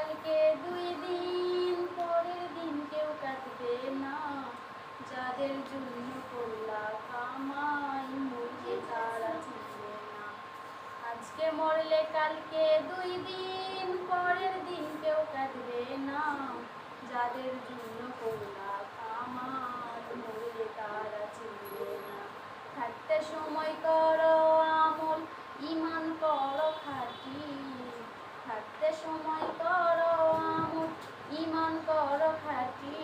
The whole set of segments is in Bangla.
কালকে দুই দিন, পরের দিন কেউ কাটবে না। যাদের জন্য করলা কামাই মরলে তারা চিনবে না। আজকে মরলে কালকে দুই দিন, পরের দিন কেউ কাটবে না। যাদের জন্য করলা কামাই মরলে তারা চিনবে না থাকতে সময় করো আমল ইমান করো খাটি থাকতে সময় করো আমল ইমান করো খাটি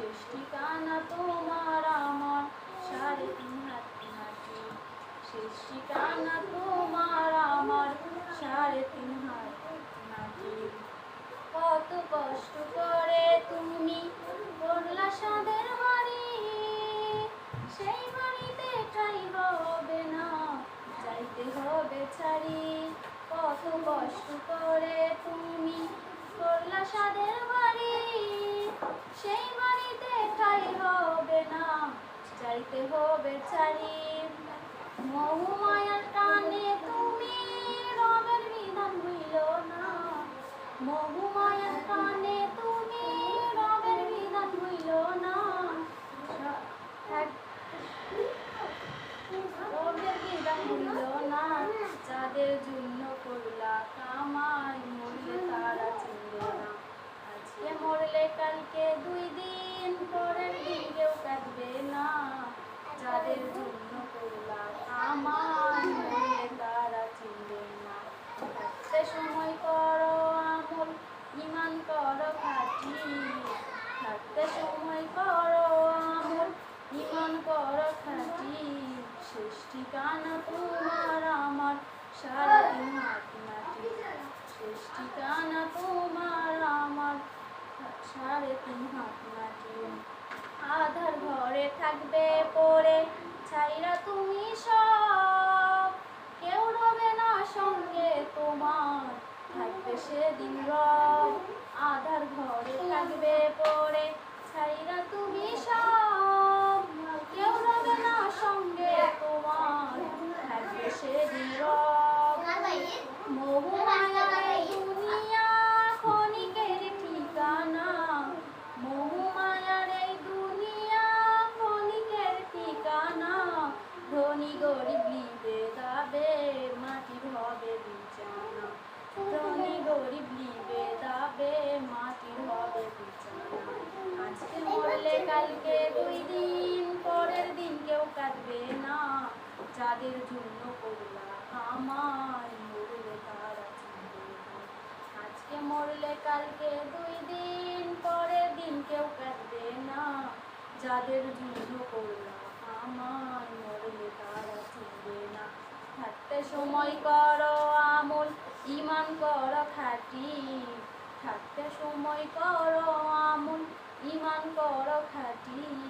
শেষ ঠিকানা তোমার আমার সাড়ে তিন হাত মাটি শেষ তোমার আমার সাড়ে তিন হাত মাটি কত কষ্ট করে তুমি করলা সাদের বাড়ি সেই বাড়িতে ঠাই হবে না, যাইতে হবে ছাড়ি। কত কষ্ট করে তুমি করলা সাদের বাড়ি সেই বাড়িতে ঠাই হবে না যাইতে হবে মহুমায়ার টানে তুমি রবের বিধান হইল না। মহুমায়ার টানে তুমি রবের বিধান হইল না। রবের বিধান না। যাদের জন্য করলা কামাই, মরলে তারা চিনবে না। আজকে মরলে কালকে দুই দিন, পরের দিন কেউ কাটবে না। যাদের জন্য করলা কামাই মরলে তারা চিনবে না। থাকতে সময় করো আমল ইমান করো খাটি। থাকতে সময় করো আমল ইমান করো খাটি। শেষ ঠিকানা তোমার আমার সারা দিন হাত মাটি শেষ ঠিকানা তোমার আমার সাড়ে তিন হাত আধার ঘরে থাকবে পরে ছাইরা তুমি সব। কেউ রবে না সঙ্গে তোমার, থাকবে সেদিন রব। আধার ঘরে থাকবে পরে ছাইরা তুমি সব। কেউ রবে না সঙ্গে তোমার, থাকবে সেদিন রব। মহুমায়ার যাদের জন্য করলা আমায় মরলে তারা। আজকে মরলে কালকে দুই দিন, পরের দিন কেউ কাটবে না। যাদের জন্য করলা আমায় মরলে তারা চিনবে না। থাকতে সময় করো, আমল ইমান করো, খাটি। থাকতে সময় করো, আমল ইমান করো, খাটি।